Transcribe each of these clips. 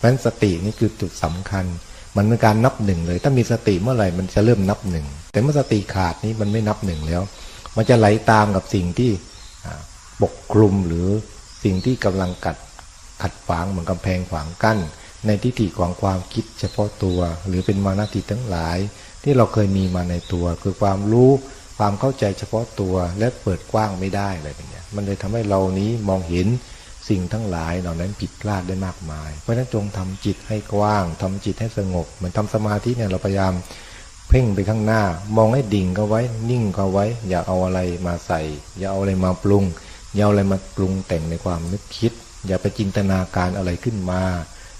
เพราะฉะนั้นสตินี่คือจุดสำคัญ มันเป็นการนับหนึ่งเลย ถ้ามีสติเมื่อไหร่มันจะเริ่มนับหนึ่งแต่เมื่อสติขาดนี้มันไม่นับหนึ่งแล้ว มันจะไหลตามกับสิ่งที่ปกคลุมหรือสิ่งที่กำลังกัดขัดขวางเหมือนกำแพงขวางกั้น ในทิฏฐิของความคิดเฉพาะตัว หรือเป็นมานาทิทั้งหลาย ที่เราเคยมีมาในตัว คือความรู้ความเข้าใจเฉพาะตัวและเปิดกว้างไม่ได้อะไรแบบนี้มันเลยทำให้เรานี้มองเห็น สิ่งทั้งหลายเหล่านั้นผิดพลาดได้มากมาย เพราะฉะนั้นจงทำจิตให้กว้างทำจิตให้สงบ เหมือนทำสมาธิเนี่ยเราพยายามเพ่งไปข้างหน้า มองให้ดิ่งเขาไว้ นิ่งเขาไว้ อย่าเอาอะไรมาใส่ อย่าเอาอะไรมาปรุง อย่าเอาอะไรมาปรุงแต่งในความนึกคิด อย่าไปจินตนาการอะไรขึ้นมา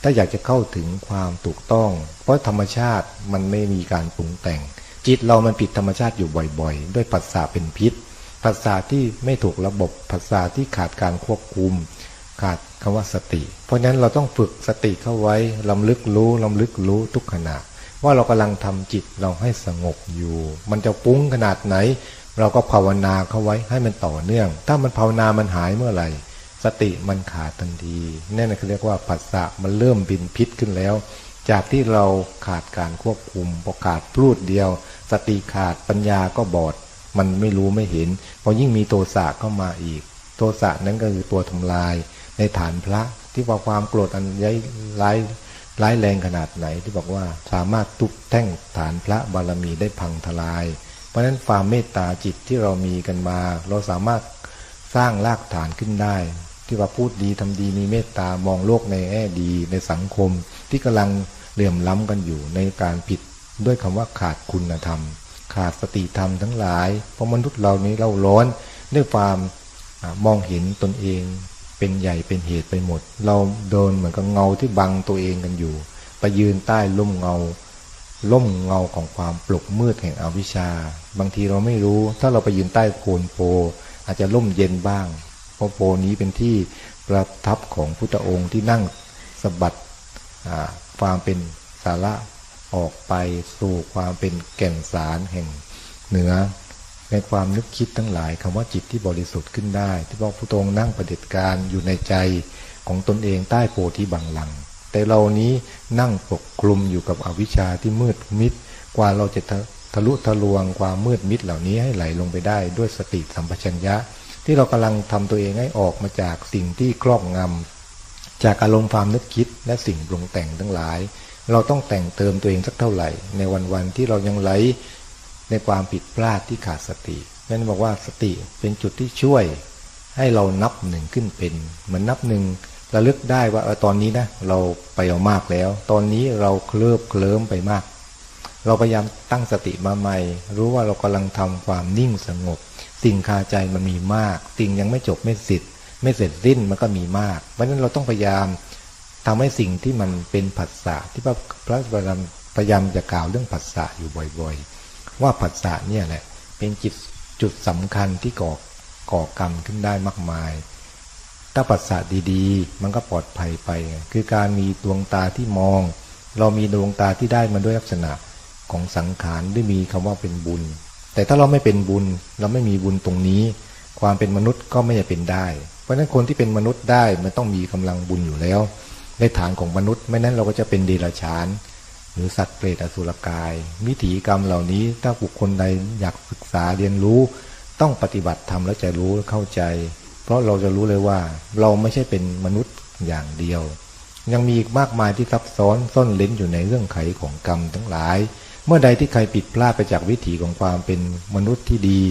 ถ้าอยากจะเข้าถึงความถูกต้อง เพราะธรรมชาติมันไม่มีการปรุงแต่ง จิตเรามันผิดธรรมชาติอยู่บ่อยๆ ด้วยปัสสาเป็นพิษภาษาที่ไม่ถูกระบบภาษาที่ขาดการควบคุม ขาดคำว่าสติ เพราะฉะนั้นเราต้องฝึกสติเข้าไว้ลำลึกรู้ลำลึกรู้ทุกขณะ ว่าเรากำลังทำจิตเราให้สงบอยู่ มันจะปุ้งขนาดไหน เราก็ภาวนาเข้าไว้ให้มันต่อเนื่อง ถ้ามันภาวนามันหายเมื่อไหร่ สติมันขาดทันทีนั่นคือเรียกว่าปัสสะมันเริ่มบินพิษขึ้นแล้ว จากที่เราขาดการควบคุมพอขาดพูดเดียว สติขาดปัญญาก็บอด มันไม่รู้ไม่เห็นพอยิ่งมีโทสะเข้ามาอีก โทสะนั้นก็คือตัวทำลาย ในฐานพระที่ว่าความโกรธอันย้ายร้ายร้ายแรงขนาดไหนที่บอกว่าสามารถทุบแท่งฐานพระบารมีได้พังทลาย เพราะฉะนั้นความเมตตาจิตที่เรามีกันมา เราสามารถสร้างรากฐานขึ้นได้ ที่ว่าพูดดีทำดีมีเมตตามองโลกในแง่ดีในสังคม ที่กำลังเหลื่อมล้ำกันอยู่ในการผิดด้วยคำว่าขาดคุณธรรม ขาดสติธรรมทั้งหลายเพราะมนุษย์เรานี้เราร้อนด้วยความมองเห็นตนเอง เป็นใหญ่เป็นเหตุไปหมด เราโดนเหมือนกับเงาที่บังตัวเองกันอยู่ ไปยืนใต้ล่มเงา ล่มเงาของความปลุกมืดแห่งอวิชชา บางทีเราไม่รู้ ถ้าเราไปยืนใต้โคนโพอาจจะล่มเย็นบ้าง เพราะโพนี้เป็นที่ประทับของพุทธองค์ที่นั่งสะบัดความเป็นสาระออกไปสู่ความเป็นแก่นสารแห่งเหนือ ในความนึกคิดทั้งหลายคำว่าจิตที่บริสุทธิ์ขึ้นได้ ที่บอกพระองค์นั่งประเด็จการอยู่ในใจของตนเองใต้โพธิบังลัง แต่เรานี้นั่งปกคลุมอยู่กับอวิชชาที่มืดมิด กว่าเราจะทะลุทะลวงความมืดมิดเหล่านี้ให้ไหลลงไปได้ด้วยสติสัมปชัญญะ ที่เรากำลังทำตัวเองให้ออกมาจากสิ่งที่ครอบงำจากอารมณ์ความนึกคิดและสิ่งปรุงแต่งทั้งหลาย เราต้องแต่งเติมตัวเองสักเท่าไหร่ ในวันๆที่เรายังไหล ในความผิดพลาดที่ขาดสตินั่นบอกว่าสติเป็นจุดที่ช่วย ให้เรานับหนึ่งขึ้นเป็นเหมือนนับหนึ่งระลึกได้ว่าตอนนี้นะเราไปเอามากแล้ว ตอนนี้เราเคลิบเคลิ้มไปมาก เราพยายามตั้งสติมาใหม่ รู้ว่าเรากำลังทำความนิ่งสงบ สิ่งคาใจมันมีมาก สิ่งยังไม่จบไม่สิ้นไม่เสร็จสิ้นมันก็มีมาก เพราะฉะนั้นเราต้องพยายามทำให้สิ่งที่มันเป็นผัสสะที่พระพระบรมพยายามจะกล่าวเรื่องผัสสะอยู่บ่อย ๆ ว่าผัสสะเนี่ยแหละเป็นจิตจุดสำคัญที่ก่อก่อกรรมขึ้นได้มากมาย ถ้าผัสสะดีๆ มันก็ปลอดภัยไป คือการมีดวงตาที่มอง เรามีดวงตาที่ได้มาด้วยลักษณะของสังขารได้มีคำว่าเป็นบุญ แต่ถ้าเราไม่เป็นบุญ เราไม่มีบุญตรงนี้ ความเป็นมนุษย์ก็ไม่จะเป็นได้ เพราะฉะนั้นคนที่เป็นมนุษย์ได้มันต้องมีกำลังบุญอยู่แล้ว ในฐานของมนุษย์ไม่นั้นเราก็จะเป็นเดรัจฉาน รือสัตว์เปรตอสุรกายมิถีกรรมเหล่านี้ถ้าบุคคลใดอยากศึกษาเรียนรู้ ต้องปฏิบัติทำแล้วจะรู้เข้าใจ เพราะเราจะรู้เลยว่า เราไม่ใช่เป็นมนุษย์อย่างเดียว ยังมีอีกมากมายที่ซับซ้อนซ่อนเล้นอยู่ในเรื่องไขของกรรมทั้งหลาย เมื่อใดที่ใครผิดพลาดไปจากวิถีของความเป็นมนุษย์ที่ดี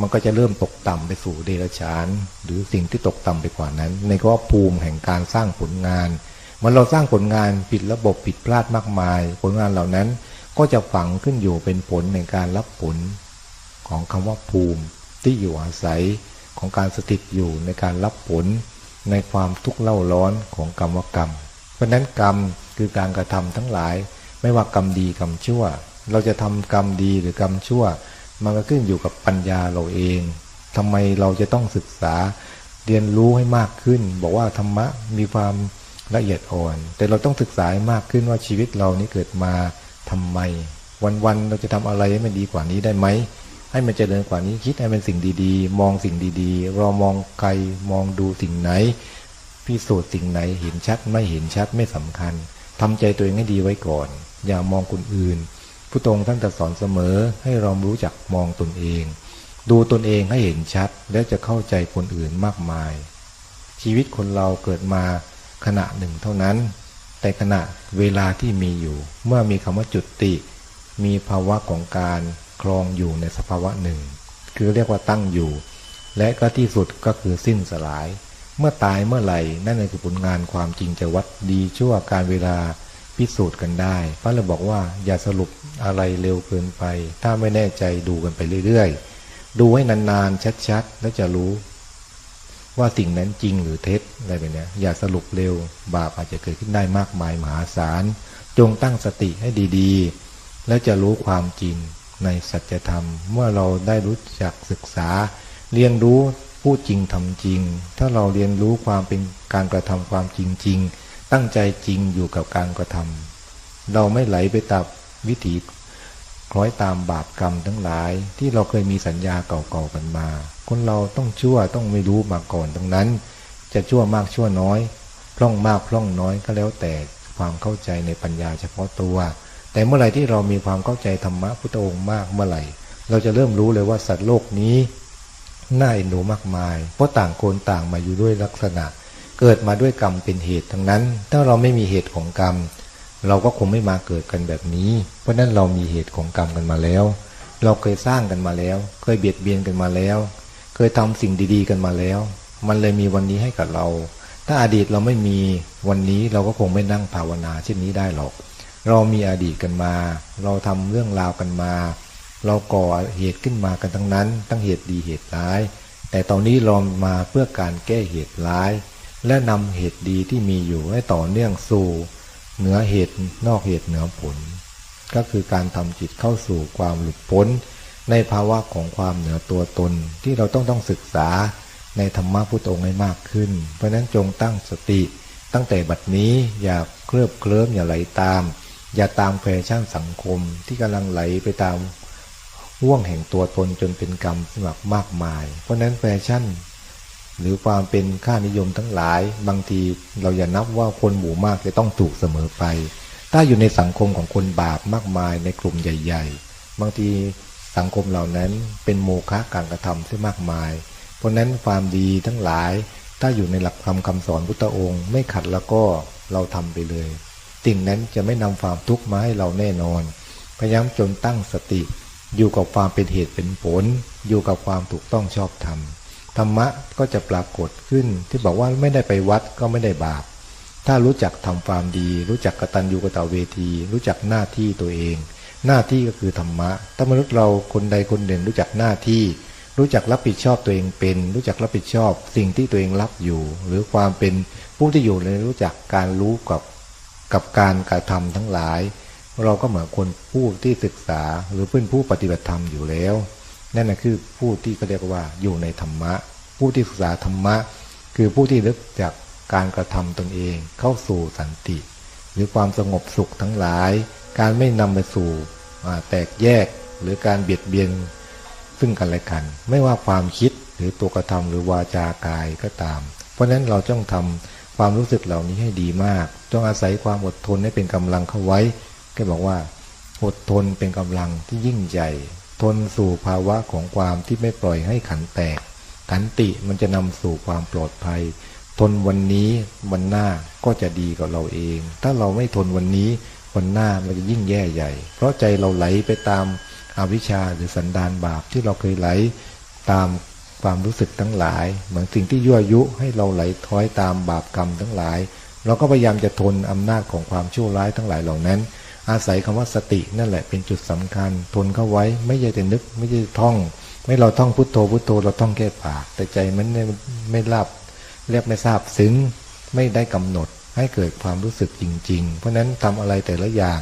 มันก็จะเริ่มตกต่ำไปสู่เดรัจฉาน หรือสิ่งที่ตกต่ำไปกว่านั้น ในก็ภูมิแห่งการสร้างผลงาน มันเราสร้างผลงานผิดระบบผิดพลาดมากมาย ผลงานเหล่านั้นก็จะฝังขึ้นอยู่เป็นผลในการรับผลของคำว่าภูมิที่อยู่อาศัยของการสถิตอยู่ในการรับผลในความทุกข์เล่าร้อนของกรรมกรรม เพราะนั้นกรรมคือการกระทำทั้งหลาย ไม่ว่ากรรมดีกรรมชั่ว เราจะทำกรรมดีหรือกรรมชั่ว มันก็ขึ้นอยู่กับปัญญาเราเองทำไมเราจะต้องศึกษาเรียนรู้ให้มากขึ้น บอกว่าธรรมะมีความ ละเอียดอ่อน แต่เราต้องศึกษามากขึ้นว่าชีวิตเรานี้เกิดมาทำไม วันๆเราจะทำอะไรให้มันดีกว่านี้ได้ไหมให้มันเจริญกว่านี้คิดให้มันสิ่งดีๆ มองสิ่งดีๆ เรามองไกลมองดูสิ่งไหนพิสูจน์สิ่งไหนเห็นชัดไม่เห็นชัดไม่สำคัญทำใจตัวเองให้ดีไว้ก่อน อย่ามองคนอื่น ผู้ตรงท่านจะสอนเสมอให้เรารู้จักมองตนเอง ดูตนเองให้เห็นชัด แล้วจะเข้าใจคนอื่นมากมาย ชีวิตคนเราเกิดมา ขณะหนึ่งเท่านั้น แต่ขณะเวลาที่มีอยู่ เมื่อมีคำว่าจุติ มีภาวะของการครองอยู่ในสภาวะหนึ่ง คือเรียกว่าตั้งอยู่ และก็ที่สุดก็คือสิ้นสลาย เมื่อตายเมื่อไหร่นั่นคือผลงานความจริงจะวัดดีชั่วการเวลาพิสูจน์กันได้ พระเลยบอกว่าอย่าสรุปอะไรเร็วเกินไป ถ้าไม่แน่ใจดูกันไปเรื่อยๆ ดูให้นานๆ ชัดๆ แล้วจะรู้ ว่าสิ่งนั้นจริงหรือเท็จอะไรแบบนี้อย่าสรุปเร็ว บาปอาจจะเกิดขึ้นได้มากมายมหาศาล จงตั้งสติให้ดีๆ แล้วจะรู้ความจริงในสัจธรรม เมื่อเราได้รู้จักศึกษา เรียนรู้พูดจริงทำจริง ถ้าเราเรียนรู้ความเป็นการกระทำความจริงๆตั้งใจจริงอยู่กับการกระทำเราไม่ไหลไปตามวิถี คล้อยตามบาปกรรมทั้งหลาย ที่เราเคยมีสัญญาเก่าๆกันมา คนเราต้องชั่วต้องไม่รู้มาก่อนตรงนั้น จะชั่วมากชั่วน้อย พร่องมากพร่องน้อยก็แล้วแต่ความเข้าใจในปัญญาเฉพาะตัว แต่เมื่อไหร่ที่เรามีความเข้าใจธรรมะพุทธองค์มากเมื่อไหร่ เราจะเริ่มรู้เลยว่าสัตว์โลกนี้น่าเอ็นดูมากมาย เพราะต่างคนต่างมาอยู่ด้วยลักษณะ เกิดมาด้วยกรรมเป็นเหตุทั้งนั้น ถ้าเราไม่มีเหตุของกรรม เราก็คงไม่มาเกิดกันแบบนี้ เพราะนั้นเรามีเหตุของกรรมกันมาแล้ว เราเคยสร้างกันมาแล้ว เคยเบียดเบียนกันมาแล้ว เคยทำสิ่งดี ๆ กันมาแล้ว มันเลยมีวันนี้ให้กับเรา ถ้าอดีตเราไม่มีวันนี้เราก็คงไม่นั่งภาวนาเช่นนี้ได้หรอก เรามีอดีตกันมา เราทำเรื่องราวกันมา เราก่อเหตุขึ้นมากันทั้งนั้น ทั้งเหตุดีเหตุร้าย แต่ตอนนี้เรามาเพื่อการแก้เหตุร้าย และนำเหตุดีที่มีอยู่ให้ต่อเนื่องสู่ เหนือเหตุนอกเหตุเหนือผล ก็คือการทำจิตเข้าสู่ความหลุดพ้น ในภาวะของความเหนือตัวตนที่เราต้องต้องศึกษาในธรรมะพุทธองค์ให้มากขึ้น เพราะนั้นจงตั้งสติ ตั้งแต่บัดนี้อย่าเคลือบเคลิ้มอย่าไหลตาม อย่าตามแฟชั่นสังคมที่กำลังไหลไปตามห่วงแห่งตัวตนจนเป็นกรรมสมักมากมาย เพราะนั้นแฟชั่น หรือความเป็นค่านิยมทั้งหลาย บางทีเราอย่านับว่าคนหมู่มากจะต้องถูกเสมอไป ถ้าอยู่ในสังคมของคนบาปมากมายในกลุ่มใหญ่ ๆ บางทีสังคมเหล่านั้นเป็นโมฆะการกระทำที่มากมาย เพราะนั้นความดีทั้งหลาย ถ้าอยู่ในหลักธรรมคำสอนพุทธองค์ ไม่ขัดแล้วก็เราทำไปเลยสิ่งนั้นจะไม่นำความทุกข์มาให้เราแน่นอน พยายามจนตั้งสติ อยู่กับความเป็นเหตุเป็นผล อยู่กับความถูกต้องชอบธรรม ธรรมะก็จะปรากฏขึ้นที่บอกว่าไม่ได้ไปวัดก็ไม่ได้บาป ถ้ารู้จักทำความดี รู้จักกตัญญูกตเวที รู้จักหน้าที่ตัวเอง หน้าที่ก็คือธรรมะ ถ้ามนุษย์เราคนใดคนหนึ่งรู้จักหน้าที่ รู้จักรับผิดชอบตัวเองเป็น รู้จักรับผิดชอบสิ่งที่ตัวเองรับอยู่ หรือความเป็นผู้ที่อยู่ในรู้จักการรู้กับกับการกระทำทั้งหลาย เราก็เหมือนคนผู้ที่ศึกษาหรือเพื่อนผู้ปฏิบัติธรรมอยู่แล้ว นั่นนะคือผู้ที่เขาเรียกว่าอยู่ในธรรมะ ผู้ที่ศึกษาธรรมะ คือผู้ที่ลึกจากการกระทำตนเองเข้าสู่สันติ หรือความสงบสุขทั้งหลาย การไม่นำไปสู่แตกแยกหรือการเบียดเบียนซึ่งกันและกัน ไม่ว่าความคิดหรือตัวกระทำหรือวาจากายก็ตาม เพราะฉะนั้นเราต้องทำความรู้สึกเหล่านี้ให้ดีมากต้องอาศัยความอดทนให้เป็นกำลังเข้าไว้ ก็บอกว่าอดทนเป็นกำลังที่ยิ่งใหญ่ ทนสู่ภาวะของความที่ไม่ปล่อยให้ขันแตก ขันติมันจะนำสู่ความปลอดภัย ทนวันนี้วันหน้าก็จะดีกับเราเอง ถ้าเราไม่ทนวันนี้วันหน้ามันจะยิ่งแย่ใหญ่ เพราะใจเราไหลไปตามอาวิชชาหรือสันดานบาปที่เราเคยไหลตามความรู้สึกทั้งหลาย เหมือนสิ่งที่ยั่วยุให้เราไหลท้อยตามบาปกรรมทั้งหลาย เราก็พยายามจะทนอำนาจของความชั่วร้ายทั้งหลายเหล่านั้น อาศัยคำว่าสตินั่นแหละเป็นจุดสำคัญ ทนเข้าไว้ไม่ใช่แต่นึก ไม่ใช่ท่อง ไม่เราท่องพุทโธพุทโธเราท่องแค่ปาก แต่ใจมันไม่ไม่รับเรียกไม่ทราบซึ้งไม่ได้กำหนดให้เกิดความรู้สึกจริง ๆ เพราะนั้นทำอะไรแต่ละอย่าง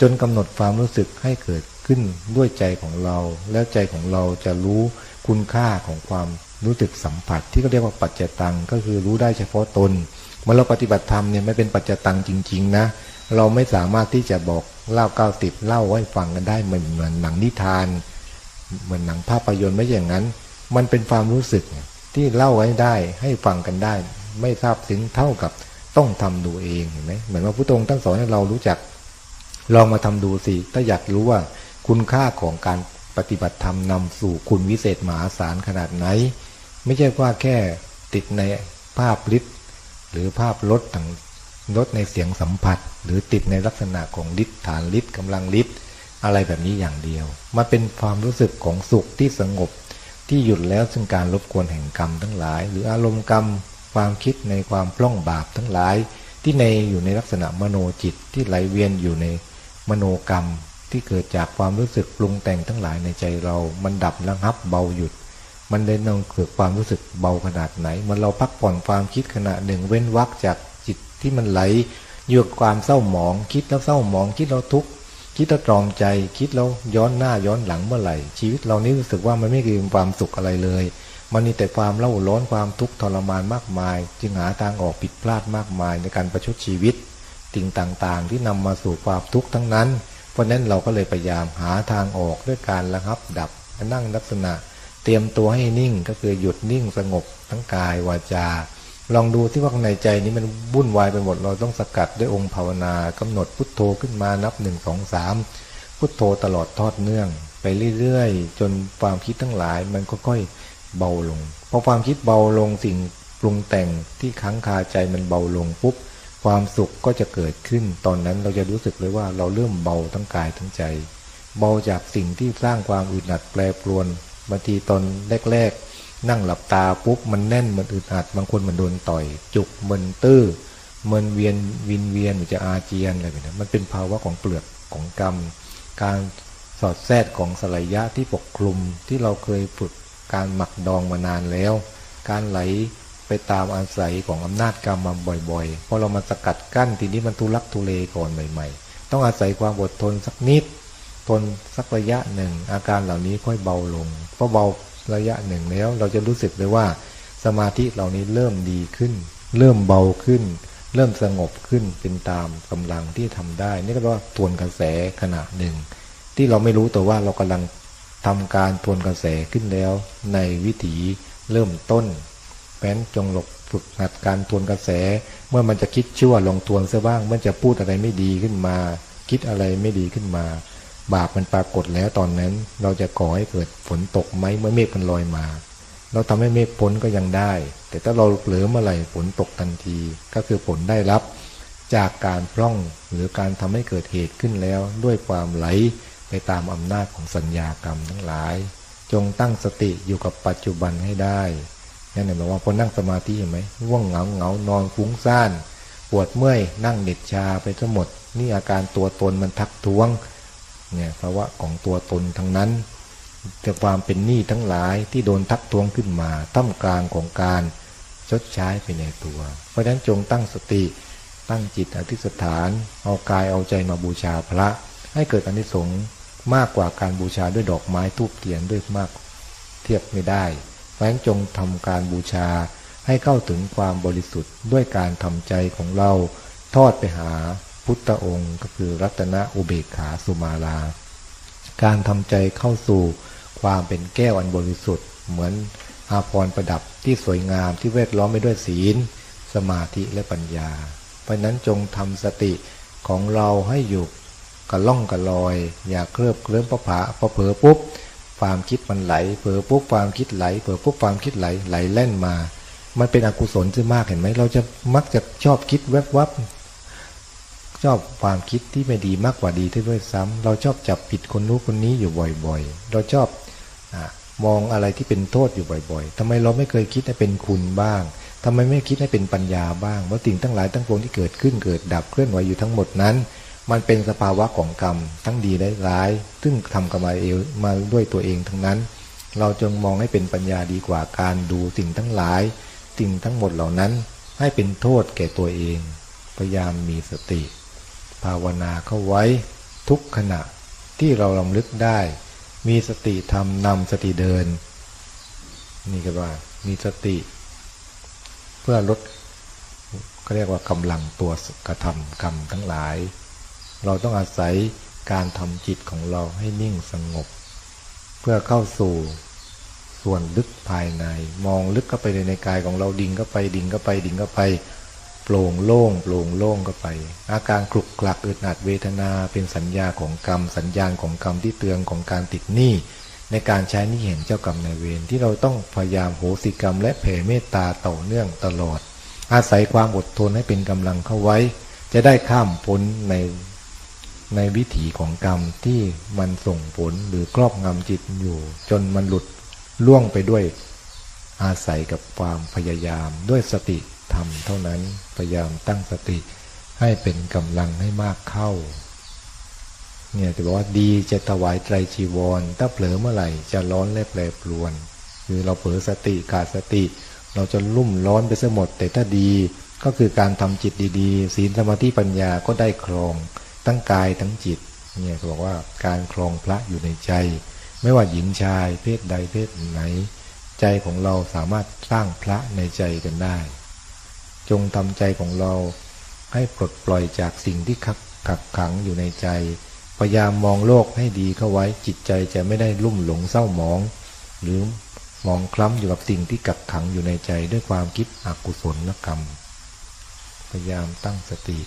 จนกำหนดความรู้สึกให้เกิดขึ้นด้วยใจของเรา แล้วใจของเราจะรู้คุณค่าของความรู้สึกสัมผัส ที่เขาเรียกว่าปัจจตังก็คือรู้ได้เฉพาะตนเมื่อเราปฏิบัติธรรมเนี่ยไม่เป็นปัจจตังจริง ๆ นะ เราไม่สามารถที่จะบอกเล่าเก้าสิบเล่าให้ฟังกันได้เหมือนเหมือนหนังนิทาน เหมือนหนังภาพยนตร์ไม่อย่างนั้น มันเป็นความรู้สึกที่เล่าไว้ได้ให้ฟังกันได้ ไม่ทราบซึ้งเท่ากับต้องทำดูเองเห็นไหมเหมือนว่าพุทธองค์ท่านสอนให้เรารู้จัก ลองมาทำดูสิ ถ้าอยากรู้ว่าคุณค่าของการปฏิบัติธรรมนำสู่คุณวิเศษมหาศาลขนาดไหน ไม่ใช่ว่าแค่ติดในภาพลิ์หรือภาพลดต่าง ลดในเสียงสัมผัส หรือติดในลักษณะของลิ์ฐานลิ์กำลังลิ์อะไรแบบนี้อย่างเดียว มันเป็นความรู้สึกของสุขที่สงบ ที่หยุดแล้วซึ่งการรบกวนแห่งกรรมทั้งหลาย หรืออารมณ์กรรม ความคิดในความปล้องบาปทั้งหลาย ที่ในอยู่ในลักษณะมโนจิตที่ไหลเวียนอยู่ในมโนกรรมที่เกิดจากความรู้สึกปรุงแต่งทั้งหลายในใจเรา มันดับระงับเบาหยุด มันได้นำเกิดความรู้สึกเบาขนาดไหน มันเราพักผ่อนความคิดขณะหนึ่งเว้นวักจาก ที่มันไหลอยู่กับความเศร้าหมอง คิดแล้วเศร้าหมอง คิดแล้วทุกข์คิดแล้วตรอมใจ คิดแล้วย้อนหน้าย้อนหลังเมื่อไหร่ ชีวิตเรานี่รู้สึกว่ามันไม่มีความสุขอะไรเลย มันมีแต่ความเล่าร้อนความทุกข์ทรมานมากมาย จึงหาทางออกผิดพลาดมากมายในการประชดชีวิตสิ่งต่างๆ ที่นำมาสู่ความทุกข์ทั้งนั้น เพราะนั้นเราก็เลยพยายามหาทางออกด้วยการระงับดับนั่งลักษณะ เตรียมตัวให้นิ่งก็คือหยุดนิ่งสงบทั้งกายวาจา ลองดูที่ว่าในใจนี้มันวุ่นวายไปหมด เราต้องสกัดด้วยองค์ภาวนากำหนดพุทโธขึ้นมานับหนึ่งสองสามพุทโธตลอดทอดเนื่อง ไปเรื่อยๆ จนความคิดทั้งหลายมันก็ค่อยเบาลงพอความคิดเบาลงสิ่งปรุงแต่งที่ค้างคาใจมันเบาลงปุ๊บความสุขก็จะเกิดขึ้น ตอนนั้นเราจะรู้สึกเลยว่าเราเริ่มเบาทั้งกายทั้งใจ เบาจากสิ่งที่สร้างความอึดอัดแปรปรวนบางทีตอนแรกๆ นั่งหลับตาปุ๊บมันแน่นมันอึดอัด บางคนมันโดนต่อย จุกมันตื้อมันเวียนวินเวียนหรือจะอาเจียนอะไรแบบนี้มันเป็นภาวะของเปลือกของกรรม การสอดแทรกของสลายยะที่ปกคลุมที่เราเคยฝึกการหมักดองมานานแล้ว การไหลไปตามอาศัยของอำนาจกรรมมาบ่อยๆพอเรามาสกัดกั้นทีนี้มันทุลักทุเลก่อนใหม่ ๆ ต้องอาศัยความอดทนสักนิด ทนสักระยะหนึ่ง อาการเหล่านี้ค่อยเบาลงพอเบา ระยะหนึ่งแล้ว เราจะรู้สึกเลยว่า สมาธิเหล่านี้เริ่มดีขึ้น เริ่มเบาขึ้น เริ่มสงบขึ้นเป็นตามกำลังที่ทำได้ นี่ก็เรียกว่าทวนกระแสขณะหนึ่ง ที่เราไม่รู้ตัวว่าเรากำลังทำการทวนกระแสขึ้นแล้ว ในวิถีเริ่มต้นแป้นจงหลบฝึกหัดการทวนกระแส เมื่อมันจะคิดชั่วลองทวนซะบ้าง มันจะพูดอะไรไม่ดีขึ้นมา คิดอะไรไม่ดีขึ้นมา บาปมันปรากฏแล้วตอนนั้น เราจะก่อให้เกิดฝนตกไหมเมื่อเมฆมันลอยมา เราทำให้เมฆพ้นก็ยังได้ แต่ถ้าเราเผลอเมื่อไหร่ฝนตกทันที ก็คือผลได้รับจากการพร่องหรือการทำให้เกิดเหตุขึ้นแล้ว ด้วยความไหลไปตามอำนาจของสัญญากรรมทั้งหลาย จงตั้งสติอยู่กับปัจจุบันให้ได้นั่นหมายว่าพอนั่งสมาธิเห็นไหมว่วงเหงาเหงานอนฟุ้งซ่าน ปวดเมื่อยนั่งเหน็ดชาไปทั้งหมด นี่อาการตัวตนมันทักท้วง เนี่ยภาวะของตัวตนทั้งนั้นจะความเป็นหนี้ทั้งหลายที่โดนทักท้วงขึ้นมาท่ามกลางของการชดใช้ไปในตัว เพราะฉะนั้นจงตั้งสติตั้งจิตอธิษฐาน เอากายเอาใจมาบูชาพระ ให้เกิดอนิสงส์มากกว่าการบูชาด้วยดอกไม้ทูบเทียนด้วยมากเทียบไม่ได้ เพราะฉะนั้นจงทำการบูชาให้เข้าถึงความบริสุทธิ์ด้วยการทำใจของเราทอดไปหา พุทธองค์ ก็คือรัตนอุเบกขาสุมาลา การทำใจเข้าสู่ความเป็นแก้วอันบริสุทธิ์ เหมือนอาภรณ์ประดับที่สวยงามที่เวทล้อมไปด้วยศีล สมาธิและปัญญา เพราะนั้นจงทำสติของเราให้อยู่กระล่องกระลอย อย่าเคลือบเคลิ้มประผาพอเผลอปุ๊บความคิดมันไหลเผลอปุ๊บความคิดไหลเผลอปุ๊บความคิดไหลไหลเล่นมา มันเป็นอกุศลที่มากเห็นไหมเราจะมักจะชอบคิดแวบวับ ชอบความคิดที่ไม่ดีมากกว่าดีที่ด้วยซ้ำเราชอบจับผิดคนนู้นคนนี้อยู่บ่อยๆ เราชอบอมองอะไรที่เป็นโทษอยู่บ่อยๆทำไมเราไม่เคยคิดให้เป็นคุณบ้างทำไมไม่คิดให้เป็นปัญญาบ้างว่าสิ่งทั้งหลายทั้งปวงที่เกิดขึ้นเกิดดับเคลื่อนไหวอยู่ทั้งหมดนั้น มันเป็นสภาวะของกรรม ทั้งดีและร้าย ซึ่งทำกันมาเองมาด้วยตัวเองทั้งนั้น เราจงมองให้เป็นปัญญาดีกว่าการดูสิ่งทั้งหลาย สิ่งทั้งหมดเหล่านั้นให้เป็นโทษแก่ตัวเอง พยายามมีสติ ภาวนาเข้าไว้ทุกขณะที่เราลำลึกได้ มีสติทำนำสติเดิน นี่ก็ว่ามีสติ เพื่อลดก็เรียกว่ากำลังตัวกระทำกรรมทั้งหลาย เราต้องอาศัยการทำจิตของเราให้นิ่งสงบ เพื่อเข้าสู่ส่วนลึกภายใน มองลึกเข้าไปในในกายของเราดิ่งเข้าไปดิ่งเข้าไปดิ่งเข้าไป โปร่งโล่งโปร่งโล่งเข้าไป อาการคลุกคลักอึดอัดเวทนาเป็นสัญญาของกรรม สัญญาณของกรรมที่เตือนของการติดหนี้ในการใช้นี้เห็นเจ้ากรรมนายเวรที่เราต้องพยายามโหสิกรรม และแผ่เมตตาต่อเนื่องตลอด อาศัยความอดทนให้เป็นกำลังเข้าไว้ จะได้ข้ามพ้นในในวิถีของกรรมที่มันส่งผลหรือครอบงำจิตอยู่ จนมันหลุดล่วงไปด้วยอาศัยกับความพยายามด้วยสติ ธรรมเท่านั้นพยายามตั้งสติให้เป็นกำลังให้มากเข้าเนี่ยจะบอกว่าดีจะถวายไตรจีวร ถ้าเผลอเมื่อไหร่จะร้อนและแปรปรวน คือเราเผลอสติขาดสติ เราจะลุ่มร้อนไปซะหมด แต่ถ้าดีก็คือการทำจิตดีๆ ศีลสมาธิปัญญาก็ได้ครอง ทั้งกายทั้งจิตเนี่ยเขาบอกว่าการครองพระอยู่ในใจ ไม่ว่าหญิงชายเพศใดเพศไหน ใจของเราสามารถสร้างพระในใจกันได้ จงทำใจของเรา ให้ปลดปล่อยจากสิ่งที่ขักกักขังอยู่ในใจ พยายามมองโลกให้ดีเข้าไว้จิตใจจะไม่ได้ลุ่มหลงเศร้าหมอง หรือมองคล้ำอยู่กับสิ่งที่กักขังอยู่ในใจด้วยความคิดอกุศลกรรม พยายามตั้งสติ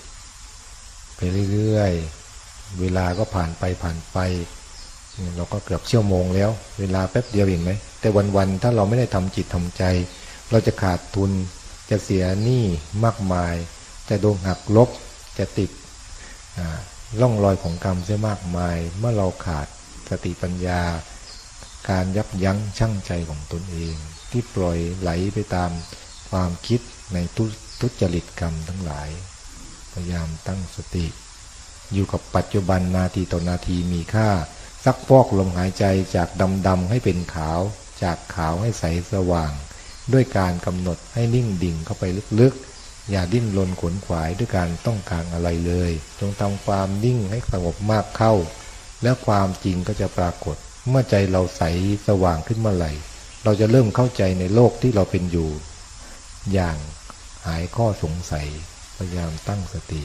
ไปเรื่อยๆ เวลาก็ผ่านไปผ่านไปเนี่ยเราก็เกือบเชั่วโมงแล้ว เวลาแป๊บเดียวเห็นไหม แต่วันๆ ถ้าเราไม่ได้ทำจิตทำใจ เราจะขาดทุน จะเสียหนี้มากมาย จะโดนหักลบ จะติดอ่าร่องรอยของกรรมเสียมากมาย เมื่อเราขาดสติปัญญา การยับยั้งชั่งใจของตนเอง ที่ปล่อยไหลไปตามความคิดในทุทจริตกรรมทั้งหลาย พยายามตั้งสติ อยู่กับปัจจุบันนาทีต่อนาทีมีค่าซักฟอกลมหายใจจากดำดำให้เป็นขาว จากขาวให้ใสสว่าง ด้วยการกำหนดให้นิ่งดิ่งเข้าไปลึกๆ อย่าดิ้นรนขวนขวายด้วยการต้องการอะไรเลย จงทำความนิ่งให้สงบมากเข้า แล้วความจริงก็จะปรากฏ เมื่อใจเราใสสว่างขึ้นเมื่อไหร่ เราจะเริ่มเข้าใจในโลกที่เราเป็นอยู่ อย่างหายข้อสงสัยพยายามตั้งสติ